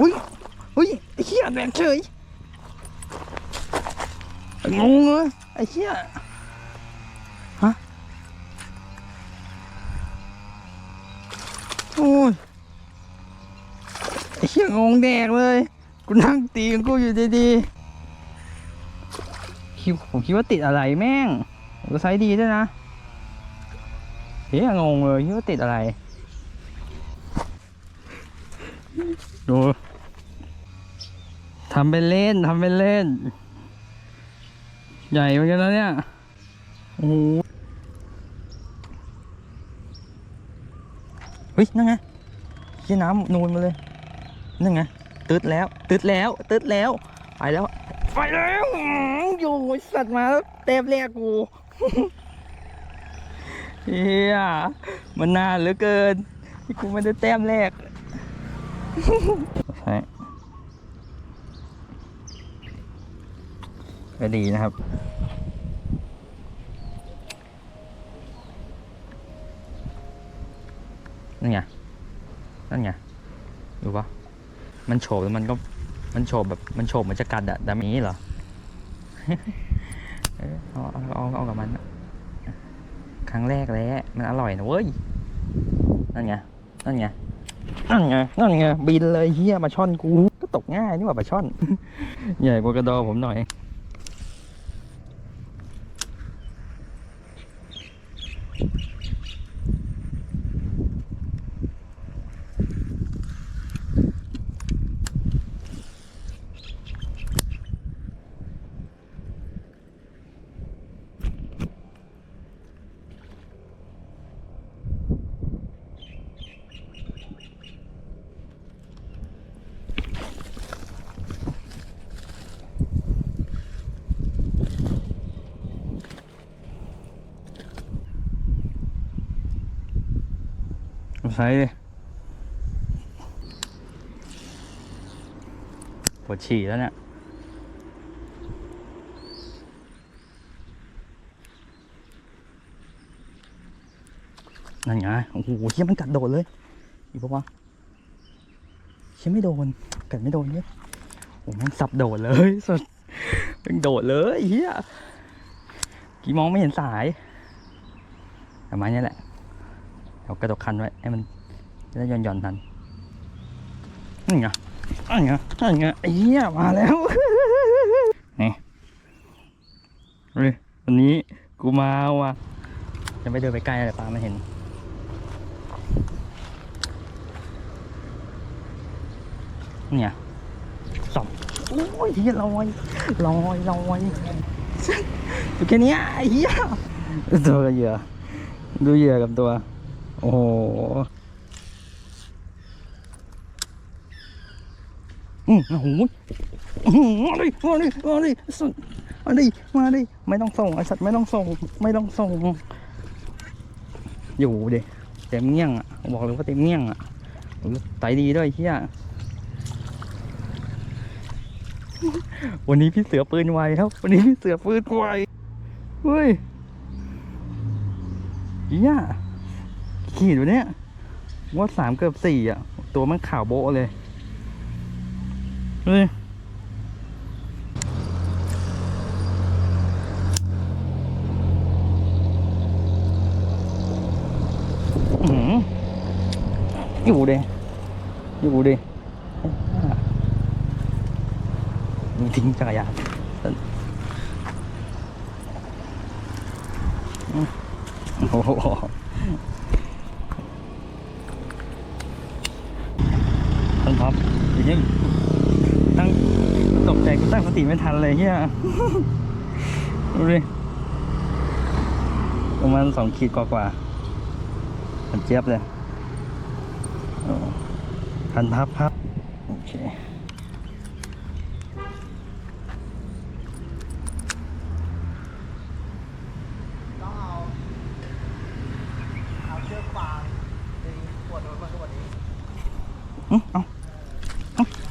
อุ้ยอุ้ยไอ้เหี้ยแดกเฉยงงเลยไอ้เหี้ยฮะโอ้ยไอ้เหี้ยงงแดกเลยกูนั่งตีกูอยู่ดีๆคิดผมคิดว่าติดอะไรแม่งก็ไซส์ดีด้วยนะเฮียงงเลยคิดว่าติดอะไรดู ทำเป็นเล่นทำเป็นเล่น ใหญ่เหมือนกันแล้วเนี่ยโอ้โหเฮ้ยนั่นไงเหี้ยน้ำนูนมาเลยนั่นไงตึดแล้วตึดแล้วตึดแล้วไปแล้วไปแล้วอื้ออยู่ไอ้สัตว์มาแล้วเต็มแรกกูเฮียมันนานเหลือเกินที่กูไม่ได้แต้มแรกใช่ ก็ดีนะครับ นั่นไง นั่นไง ดูปะมันโฉบแล้วมันก็ มันโฉบแบบ มันโฉบเหมือนจะกัดอะแต่มีเหรอเอออาเอาเอาเอากับมัน ครั้งแรกแล้วมันอร่อยนะเว้ย นั่นไง นั่นไง นั่นไง นั่นไง บินเลยเฮียมาช่อนกู ก็ตกง่ายนี่หว่าปลาช่อน ใหญ่กว่ากระดอผมหน่อย ใช้ดิปวดฉี่แล้วเนี่ยนั่นไงโอ้โหเฮียมันกัดโดนเลย อีกปะวะเฮียไม่โดน กัดไม่โดนเนี่ยโอ้แม่งสับโดดเลยสุดแม่งโดดเลยเฮียกี่มองไม่เห็นสาย ประมาณนี้แหละ เอากระดกคันไว้ให้มันจะได้หย่อนหย่อนๆทันนี่ไงนี่ไงนี่ไงไอ้เหี้ยมาแล้ว นี่เฮ้ยวันนี้กูมาว่ะจะไม่เดินไปใกล้เลยปลาไม่เห็นเนี่ยสองโอ้ยเหี้ยลอยลอยลอยอยู่แค่นี้ไอ้เหี้ยตัวเหยื่อดูเหยื่อกับตัว โอ้โหอืมโอ้โหอื้อหือมาดิมาดิมาดิสัตว์มาดิมาดิไม่ต้องส่งไอสัตว์ไม่ต้องส่ง ไม่ต้องส่ง อยู่ดิเต็มเงี้ยงอะบอกเลยว่าเต็มเงี้ยงอะไตดีด้วยเฮียวันนี้พี่เสือปืนไวครับ วันนี้พี่เสือปืนไวเฮ้ยเฮีย ขีดวันเนี้ยว่าสามเกือบสี่อะ ตัวมันขาวโบ๊ะเลยเฮ้ยอื้อยู่ดิอยู่ดิมึงทิ้งจักรยานโอ้โห ต้นท็อปอย่างนี้ตั้งตกใจกูตั้งสติไม่ทันเลยเฮียดูดิประมาณสองขีดกว่าๆมันเจี๊ยบเลยโอ้พันพับพับโอเคต้องเอาเอาเชือกฟางตีปวดโดนมันก็วันนี้อื้อเอาเ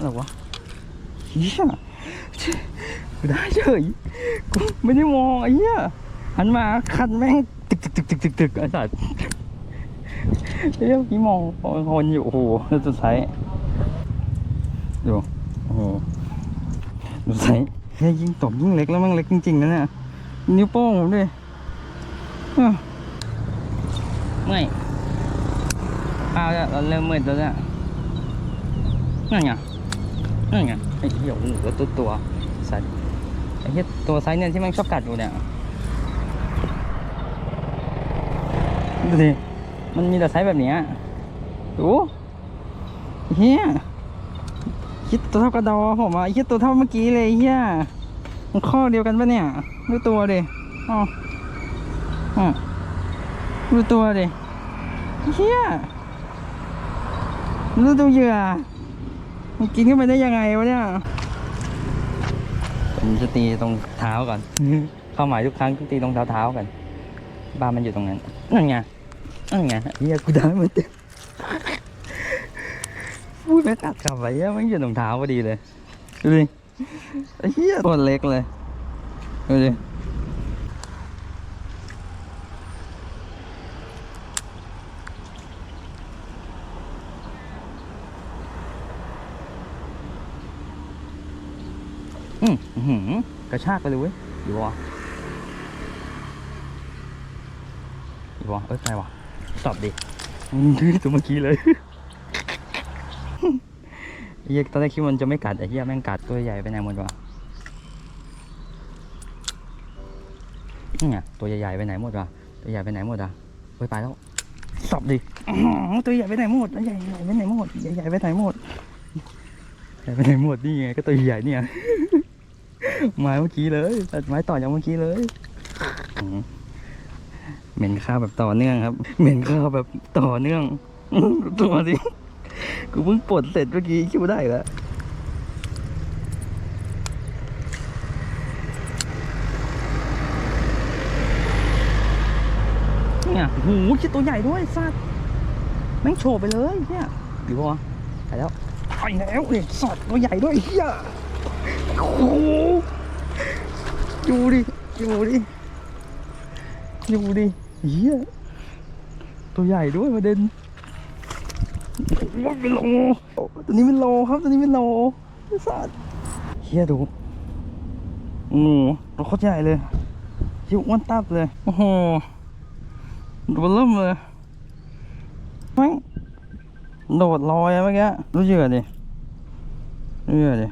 อาอะไรวะเฮียกูได้เฉยกูไม่ได้มองไอ้เหี้ยหันมาคันแม่งตึกตึกตึกตึกตึกตึกไอ้สัสเฮ้ยเมื่อกี้มองคนอยู่โอ้โหแล้วสุดท้ายดูโอ้โหดูใส่เฮ้ยยิ่งตกยิ่งเล็กแล้วมันเล็กจริงๆนะเนี่ยนิ้วโป้งผมด้วยอ้าวเมื่อยข้าวเริ่มมืดแล้วเนี่ยนั่นไง นั่นไงไอ้เหี้ยโอ้โหตัวตัวไซส์ไอ้เหี้ยตัวไซส์เนี่ยที่มันชอบกัดอยู่เนี่ยดูสิมันมีแต่ไซส์แบบเนี้ยดูเฮียคิดตัวเท่ากระดอผมอะไอ้เหี้ยตัวเท่าเมื่อกี้เลยเฮียมันข้อเดียวกันปะเนี่ยดูตัวดิอ๋ออ๋อดูตัวดิเฮียดูตัวเหยื่อ มันกินเข้าไปได้ยังไงวะเนี่ยผมจะตีตรงเท้าก่อน เข้าหมายทุกครั้งต้องตีตรงเท้าเท้าๆกันบ้านมันอยู่ตรงนั้นนั่นไงนั่นไงเฮียกูได้มันเต็มพูดไม่ตัดกลับไปเฮียมันอยู่ตรงเท้าพอดีเลยดูดิไอ้เฮียตัวเล็กเลยดูดิ อืมหืกระชากไปเลยเว้ยอยู่วะอยู่วะเอ้ยใครวะตอบดิอืมตัวเมื่อกี้เลยเฮียตอนแรกคิดว่ามันจะไม่กัดไอ้เฮียแม่งกัดตัวใหญ่ไปไหนหมดวะนี่ไงตัวใหญ่ๆไปไหนหมดวะตัวใหญ่ไปไหนหมดอะไปไปแล้วสับดิตัวใหญ่ไปไหนหมดตัวใหญ่ใหญ่ไปไหนหมดใหญ่ๆไปไหนหมดใหญ่ไปไหนหมดนี่ไงก็ตัวใหญ่เนี่ย ไม้เมื่อกี้เลยตัดไม้ต่อจากเมื่อกี้เลยเหม็นข้าวแบบต่อเนื่องครับ เหม็นข้าวแบบต่อเนื่องตัวดิกูเพิ่งปลดเสร็จเมื่อกี้คิดว่าได้แล้วเนี่ยโหคิดตัวใหญ่ด้วยสัตว์แม่งโฉบไปเลยเนี่ยอยู่ปะวะไปแล้วไปแล้วเนี่ยสัตว์ตัวใหญ่ด้วยเฮีย โอ้โหอยู่ดิ อยู่ดิ อยู่ดิเฮียตัวใหญ่ด้วยประเด็นว่าเป็นโลตัวนี้เป็นโลครับ ตัวนี้เป็นโลไอ้สัตว์เฮียดูโอ้โหตัวโคตรใหญ่เลยยิวอ้วนตับเลย โอ้โหตัวเริ่มเลยแม่งโดดลอยอะเมื่อกี้รู้เยื่อดิรู้เยื่อดิ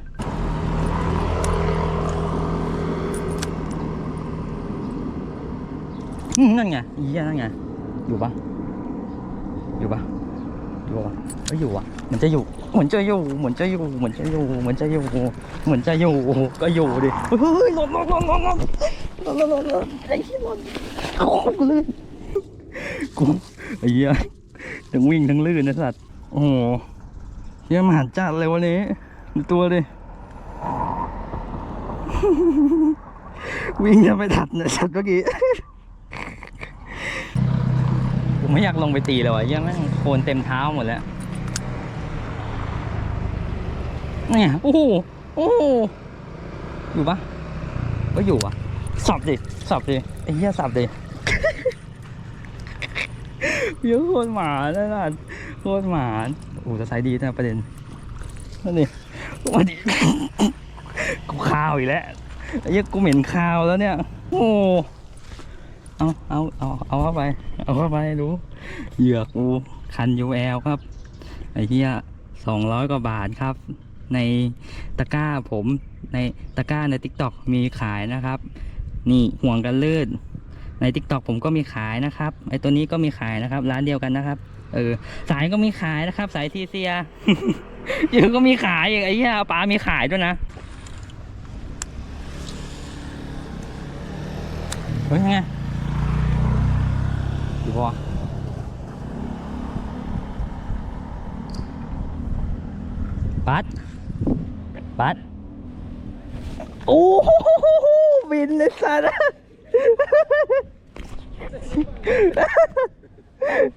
นั่นไงอีนั่นไง อยู่ปะอยู่ปะอยู่ปะก็อยู่อะเหมือนจะอยู่ เหมือนจะอยู่ เหมือนจะอยู่ เหมือนจะอยู่ เหมือนจะอยู่ เหมือนจะอยู่ ก็อยู่ดิ เฮ้ยหลบหลบหลบหลบหลบหลบหลบไอ้ที่หลบกูลื่นกูไอ้เหี้ยทั้งวิ่งทั้งลื่นนะสัตว์ โอ้โหเหี้ยมหันจัดเลยวันนี้ดูตัวดิ วิ่งจะไปถัดนะสัตว์เมื่อกี้ ไม่อยากลงไปตีเลยว่ะเหี้ยังแม่งโคลนเต็มเท้าหมดแล้ว เนี่ยโอ้โหโอ้อยู่ปะก็อยู่อะสับดิสับดิไอ้เหี้ยสับดิเยอะโคตรหมาเลยนะโคตรหมาโอ้จะใช้ดีนะประเด็นนั่นดิวันนี้กูข้าวอีกแล้วไอ้เหี้ยกูเหม็นข้าวแล้วเนี่ย โอ้ เอาเอาเอาเอาเข้าไป เอาเข้าไปดูเหยือกูคันยูแอลครับ ไอ้เหี้ยสองร้อยกว่าบาทครับ ในตะกร้าผมในตะกร้าใน t ิ k t o k มีขายนะครับ นี่ห่วงกันลื่นใน t ิ k t o k ผมก็มีขายนะครับ ไอ้ตัวนี้ก็มีขายนะครับ ร้านเดียวกันนะครับ เออ สายก็มีขายนะครับ สายทีเซียเดี๋ยวก็มีขายไอ้เหี้ยปลามีขายด้วยนะเฮ้ยไง อยู่ปะวะ ปัด ปัด โอ้โหบินเลยสัตว์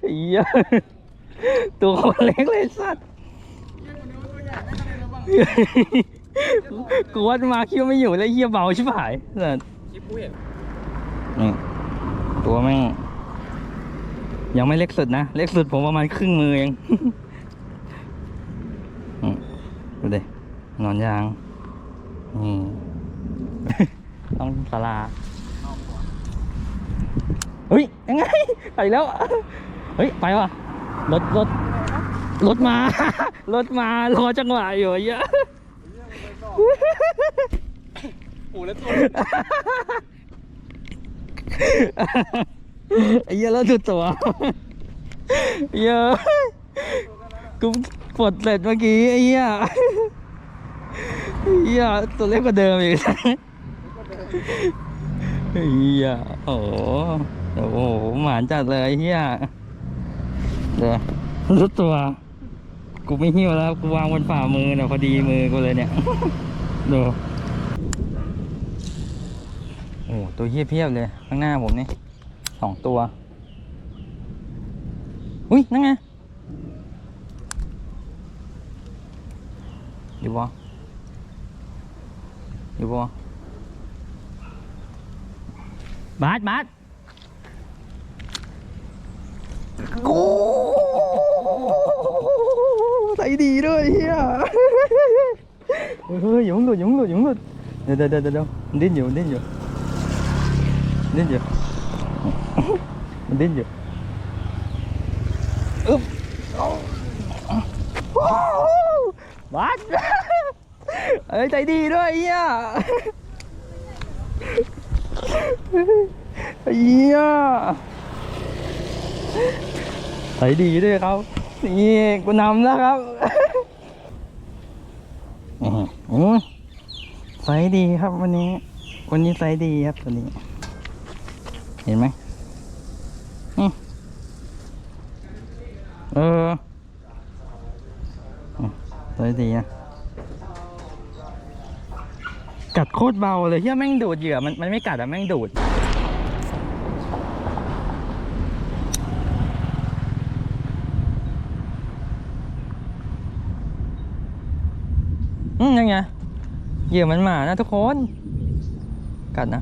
เหี้ยตัวคนเล็กเลยสัตว์กูวัดมาคิดว่าไม่อยู่แล้วเหี้ยเบาชิบหายสัตว์คลิปกูเห็นนี่ตัวแม่งยังไม่เล็กสุดนะ เล็กสุดผมประมาณครึ่งมือเองอืม ดูดินอนยาง นี่ ต้องสลาเอาเฮ้ย ยังไง ไปแล้ว เฮ้ย ไปว่ะ รถรถรถมา รถมารอจังหวะอยู่เยอะโอ้แล้วตัวไอ้เหี้ยแล้วดูตัวเยอะกูปลดเสร็จเมื่อกี้ไอ้เหี้ย เหี้ยตัวเล็กกว่าเดิมอีกเหี้ยโอ้โหโอ้โหหมานจัดเลยเหี้ยเดี๋ยวรู้ตัว กูไม่หิ้วแล้ว กูวางบนฝ่ามือเนี่ยพอดีมือกูเลยเนี่ยดูโอ้ตัวเหี้ยเพียบเลย ข้างหน้าผมนี่สองตัว อุ้ยนั่นไงอยู่บ่อยู่บ่บาสบาสโอ้ใส่ดีวย เฮียเฮ้ยอย่าเพิ่งหลุดอย่าเพิ่งหลุดอย่าเพิ่งหลุด เอ้ยใจดีด้วยเฮียเฮียใจดีด้วยครับนี่กูนำแล้วครับอือหือไซส์ดีครับวันนี้ วันนี้ไซส์ดีครับวันนี้ เห็นไหมเอออืมไซส์ดีนะ โคตรเบาเลยเฮียแม่งดูดเหยื่อมันมันไม่กัดอะแม่งดูด อืมยังไงเหยื่อมันหมานะทุกคน กัดนะ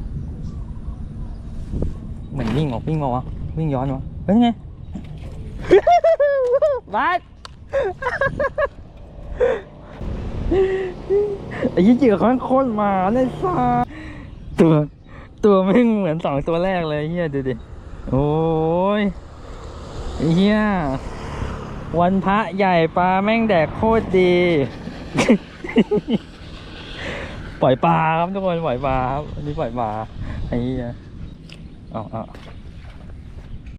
เหมือนวิ่งออกวิ่งมาวะวิ่งย้อนวะเป็นไง บาส ไอ้ยี่เหยื่อเขาโคตรมาเลยซ่าตัวตัวแม่งเหมือนสองตัวแรกเลยเฮียดูดิโอ้ยเฮียวันพระใหญ่ปลาแม่งแดกโคตรดี ปล่อยปลาครับทุกคนปล่อยปลาครับอันนี้ปล่อยปลาไอ้เหี้ยเอาเอ